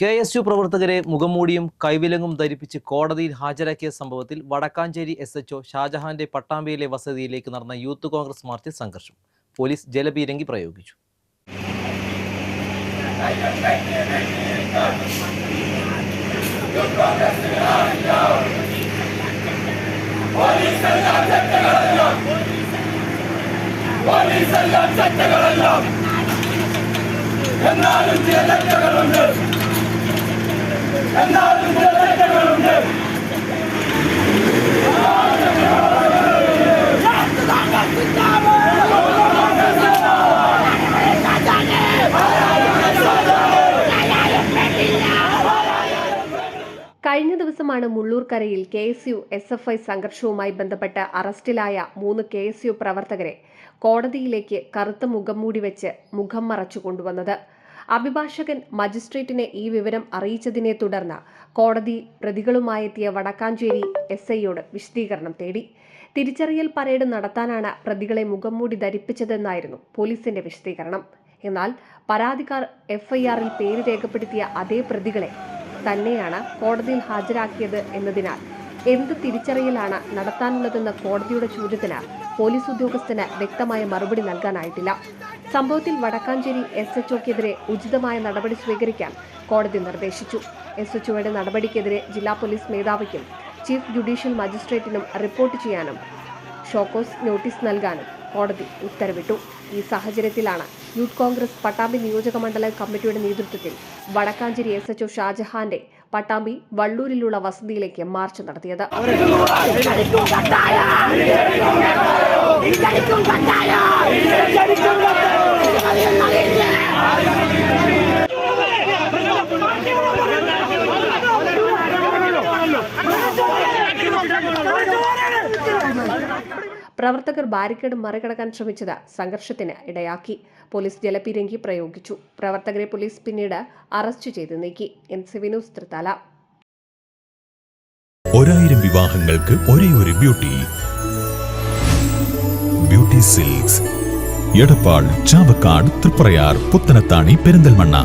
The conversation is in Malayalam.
കെ എസ് യു പ്രവർത്തകരെ മുഖംമൂടിയും കൈവിലങ്ങും ധരിപ്പിച്ച് കോടതിയിൽ ഹാജരാക്കിയ സംഭവത്തിൽ വടക്കാഞ്ചേരി എസ് എച്ച്ഒ ഷാജഹാന്റെ പട്ടാമ്പിയിലെ വസതിയിലേക്ക് നടന്ന യൂത്ത് കോൺഗ്രസ് മാർച്ചിൽ സംഘർഷം. പോലീസ് ജലപീരങ്കി പ്രയോഗിച്ചു. കഴിഞ്ഞ ദിവസമാണ് മുള്ളൂർക്കരയിൽ K S U S F I സംഘർഷവുമായി ബന്ധപ്പെട്ട് അറസ്റ്റിലായ മൂന്ന് കെ എസ് യു പ്രവർത്തകരെ കോടതിയിലേക്ക് കറുത്ത മുഖം മൂടി വെച്ച് മുഖം മറച്ചു കൊണ്ടുവന്നത്. അഭിഭാഷകൻ മജിസ്ട്രേറ്റിനെ ഈ വിവരം അറിയിച്ചതിനെ തുടർന്ന് കോടതി പ്രതികളുമായെത്തിയ വടക്കാഞ്ചേരി എസ് ഐയോട് വിശദീകരണം തേടി. തിരിച്ചറിയൽ പരേഡ് നടത്താനാണ് പ്രതികളെ മുഖംമൂടി ധരിപ്പിച്ചതെന്നായിരുന്നു പോലീസിന്റെ വിശദീകരണം. എന്നാൽ പരാതിക്കാർ എഫ്ഐആറിൽ പേര് രേഖപ്പെടുത്തിയ അതേ പ്രതികളെ തന്നെയാണ് കോടതിയിൽ ഹാജരാക്കിയത് എന്നതിനാൽ എന്ത് തിരിച്ചറിയലാണ് നടത്താനുള്ളതെന്ന കോടതിയുടെ ചോദ്യത്തിന് പോലീസ് ഉദ്യോഗസ്ഥന് വ്യക്തമായ മറുപടി നൽകാനായിട്ടില്ല. സംഭവത്തിൽ വടക്കാഞ്ചേരി എസ് എച്ച് ഒക്കെതിരെ ഉചിതമായ നടപടി സ്വീകരിക്കാൻ കോടതി നിർദ്ദേശിച്ചു. എസ് എച്ച് ഒയുടെ നടപടിക്കെതിരെ ജില്ലാ പോലീസ് മേധാവിക്കും ചീഫ് ജുഡീഷ്യൽ മജിസ്ട്രേറ്റിനും റിപ്പോർട്ട് ചെയ്യാനും ഷോക്കോസ് നോട്ടീസ് നൽകാനും കോടതി ഉത്തരവിട്ടു. ഈ സാഹചര്യത്തിലാണ് യൂത്ത് കോൺഗ്രസ് പട്ടാമ്പി നിയോജക മണ്ഡലം കമ്മിറ്റിയുടെ നേതൃത്വത്തിൽ വടക്കാഞ്ചേരി എസ് എച്ച് ഒ ഷാജഹാന്റെ പട്ടാമ്പി വള്ളൂരിലുള്ള വസതിയിലേക്ക് മാർച്ച് നടത്തിയത്. പ്രവർത്തകർ ബാരിക്കേഡ് മറികടക്കാൻ ശ്രമിച്ചത് സംഘർഷത്തിന് ഇടയാക്കി. പോലീസ് ജലപീരങ്കി പ്രയോഗിച്ചു. പ്രവർത്തകരെ പോലീസ് പിന്നീട് അറസ്റ്റ് ചെയ്ത് നീക്കി. N C Vinos Thrithala. ഒരായിരം വിവാഹങ്ങൾക്ക് ഒരേ ഒരു beauty. Beauty silks. Edappal Chavakkad Triprayar Puthanathani Perinthalmanna